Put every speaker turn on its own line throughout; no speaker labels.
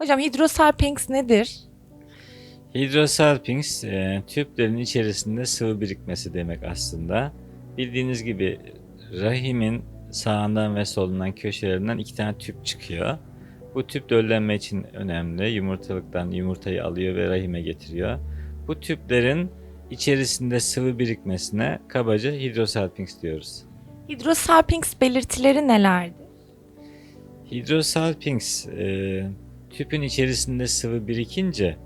Hocam hidrosalpinx nedir?
Hidrosalpinx e, tüplerin içerisinde sıvı birikmesi demek aslında. Bildiğiniz gibi rahimin sağından ve solundan köşelerinden iki tane tüp çıkıyor. Bu tüp döllenme için önemli. Yumurtalıktan yumurtayı alıyor ve rahime getiriyor. Bu tüplerin içerisinde sıvı birikmesine kabaca hidrosalpinx diyoruz.
Hidrosalpinx belirtileri nelerdir?
Hidrosalpinx e, tüpün içerisinde sıvı birikince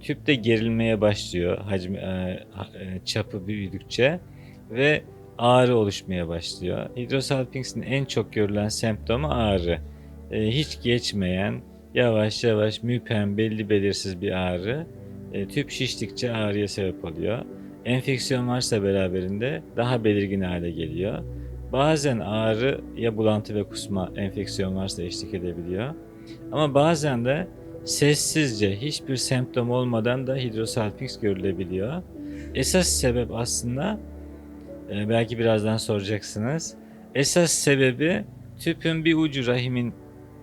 tüp de gerilmeye başlıyor hacmi e, e, çapı büyüdükçe ve ağrı oluşmaya başlıyor. Hidrosalpinx'in en çok görülen semptomu ağrı. E, hiç geçmeyen, yavaş yavaş müphem belli belirsiz bir ağrı. Tüp şiştikçe ağrıya sebep oluyor. Enfeksiyon varsa beraberinde daha belirgin hale geliyor. Bazen ağrı ya bulantı ve kusma enfeksiyon varsa eşlik edebiliyor. Ama bazen de sessizce hiçbir semptom olmadan da hidrosalpinx görülebiliyor. Esas sebep aslında e, belki birazdan soracaksınız. Esas sebebi tüpün bir ucu rahimin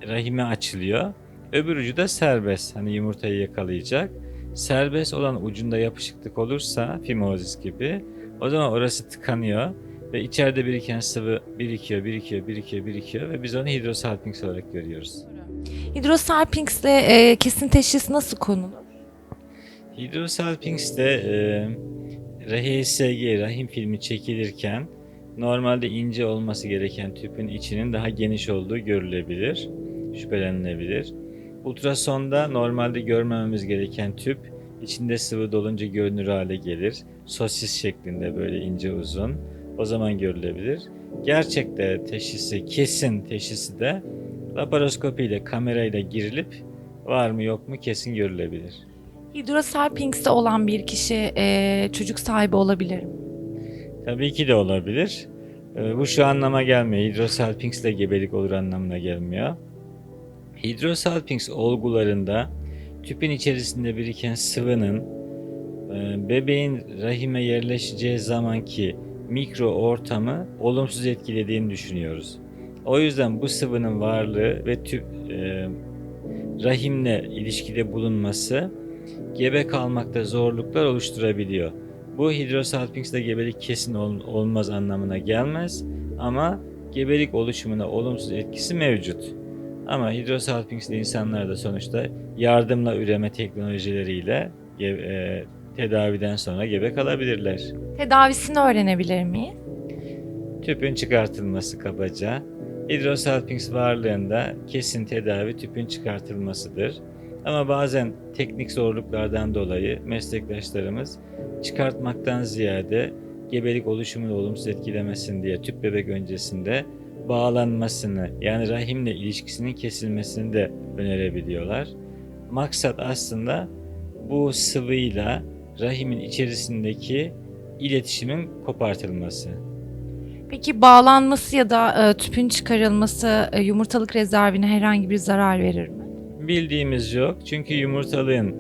rahime açılıyor. Öbür ucu da serbest. Hani yumurtayı yakalayacak. Serbest olan ucunda yapışıklık olursa fimozis gibi o zaman orası tıkanıyor ve içeride biriken sıvı birikiyor, birikiyor, birikiyor, birikiyor ve biz onu hidrosalpinx olarak görüüyoruz.
Hidrosalpinx'te e, kesin teşhis nasıl konulur?
Hidrosalpinx'te e, RHSG, rahim filmi çekilirken normalde ince olması gereken tüpün içinin daha geniş olduğu görülebilir, şüphelenilebilir. Ultrasonda normalde görmememiz gereken tüp içinde sıvı dolunca görünür hale gelir. Sosis şeklinde böyle ince uzun. O zaman görülebilir. Gerçekte teşhisi, kesin teşhisi de laparoskopi ile kamerayla girilip var mı yok mu kesin görülebilir.
Hidrosalpinx'te olan bir kişi e, çocuk sahibi olabilir mi?
Tabii ki de olabilir. Ee, Bu şu anlama gelmiyor. Hidrosalpinx ile gebelik olur anlamına gelmiyor. Hidrosalpinx olgularında tüpün içerisinde biriken sıvının e, bebeğin rahime yerleşeceği zamanki mikro ortamı olumsuz etkilediğini düşünüyoruz. O yüzden bu sıvının varlığı ve tüp e, rahimle ilişkide bulunması gebe kalmakta zorluklar oluşturabiliyor. Bu hidrosalpinx'te gebelik kesin ol- olmaz anlamına gelmez ama gebelik oluşumuna olumsuz etkisi mevcut. Ama hidrosalpinx'te insanlar da sonuçta yardımla üreme teknolojileriyle e, tedaviden sonra gebe kalabilirler.
Tedavisini öğrenebilir miyiz?
Tüpün çıkartılması kabaca. Hidrosalpinx varlığında kesin tedavi tüpün çıkartılmasıdır. Ama bazen teknik zorluklardan dolayı meslektaşlarımız çıkartmaktan ziyade gebelik oluşumunu olumsuz etkilemesin diye tüp bebek öncesinde bağlanmasını yani rahimle ilişkisinin kesilmesini de önerebiliyorlar. Maksat aslında bu sıvıyla rahimin içerisindeki iletişimin kopartılması.
Peki bağlanması ya da e, tüpün çıkarılması e, yumurtalık rezervine herhangi bir zarar verir mi?
Bildiğimiz yok. Çünkü yumurtalığın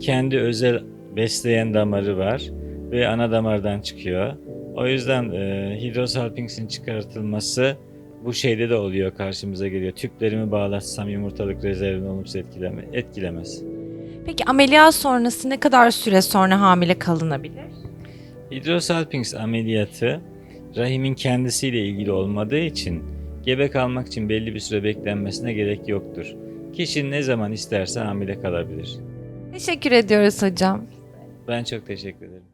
kendi özel besleyen damarı var ve ana damardan çıkıyor. O yüzden e, hidrosalpinx'in çıkartılması bu şeyde de oluyor karşımıza geliyor. Tüplerimi bağlatsam yumurtalık rezervini olumsuz etkileme, etkilemez.
Peki ameliyat sonrası ne kadar süre sonra hamile kalınabilir?
Hidrosalpinx ameliyatı rahimin kendisiyle ilgili olmadığı için gebe kalmak için belli bir süre beklenmesine gerek yoktur. Kişi ne zaman isterse hamile kalabilir.
Teşekkür ediyoruz hocam.
Ben çok teşekkür ederim.